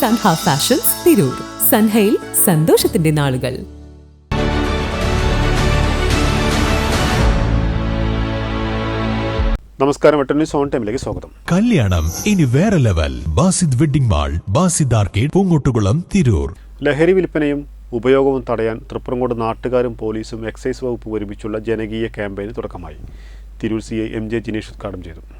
Sanha fashions Tirur. സൻഹയിൽ സന്തോഷത്തിന്റെ നാളുകൾ. നമസ്കാരം സോൺ ടൈമിലേക്ക് സ്വാഗതം. കല്യാണം ഇനി വേറെ level. Basid wedding mall Basid arcade Poongottukulam Tirur. ലഹരി വിൽപ്പനയും ഉപയോഗവും തടയാൻ തൃപ്രങ്ങോട് നാട്ടുകാരും പോലീസും എക്സൈസ് വകുപ്പ് ഒരുമിച്ചുള്ള ജനകീയ ക്യാമ്പയിന് തുടക്കമായി. Tirur C M J Jinesh ഉദ്ഘാടനം ചെയ്തു.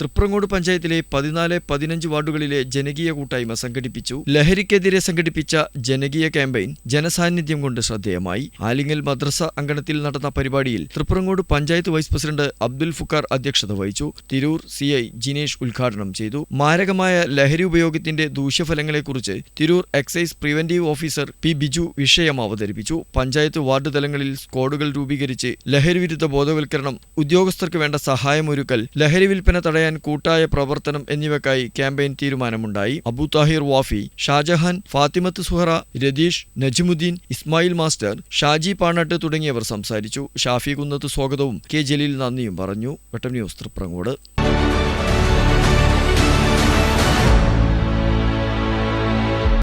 തൃപ്രങ്ങോട് പഞ്ചായത്തിലെ പതിനാല് പതിനഞ്ച് വാർഡുകളിലെ ജനകീയ കൂട്ടായ്മ സംഘടിപ്പിച്ചു. ലഹരിക്കെതിരെ സംഘടിപ്പിച്ച ജനകീയ ക്യാമ്പയിൻ ജനസാന്നിധ്യം കൊണ്ട് ശ്രദ്ധേയമായി. ആലിങ്ങൽ മദ്രസ അങ്കണത്തിൽ നടന്ന പരിപാടിയിൽ തൃപ്രങ്ങോട് പഞ്ചായത്ത് വൈസ് പ്രസിഡന്റ് അബ്ദുൽ ഫുക്കാർ അധ്യക്ഷത വഹിച്ചു. തിരൂർ സി ജിനേഷ് ഉദ്ഘാടനം ചെയ്തു. മാരകമായ ലഹരി ഉപയോഗത്തിന്റെ ദൂഷ്യഫലങ്ങളെക്കുറിച്ച് Tirur excise preventive officer P Biju വിഷയം അവതരിപ്പിച്ചു. പഞ്ചായത്ത് വാർഡ് തലങ്ങളിൽ സ്ക്വാഡുകൾ രൂപീകരിച്ച് ലഹരി വിരുദ്ധ ബോധവൽക്കരണം ഉദ്യോഗസ്ഥർക്ക് വേണ്ട സഹായമൊരുക്കൽ ലഹരി വിൽപ്പന തടയാൻ കൂട്ടായ പ്രവർത്തനം എന്നിവയ്ക്കായി ക്യാമ്പയിൻ തീരുമാനമുണ്ടായി. അബു താഹിർ വാഫി ഷാജഹാൻ ഫാത്തിമത്ത് സുഹറ രതീഷ് നജിമുദ്ദീൻ ഇസ്മായിൽ മാസ്റ്റർ ഷാജി പാണട്ട് തുടങ്ങിയവർ സംസാരിച്ചു. ഷാഫി കുന്നത്ത് സ്വാഗതവും കെ ജലീൽ നന്ദിയും പറഞ്ഞു. വെട്ടം ന്യൂസ് തൃപ്രങ്ങോട്.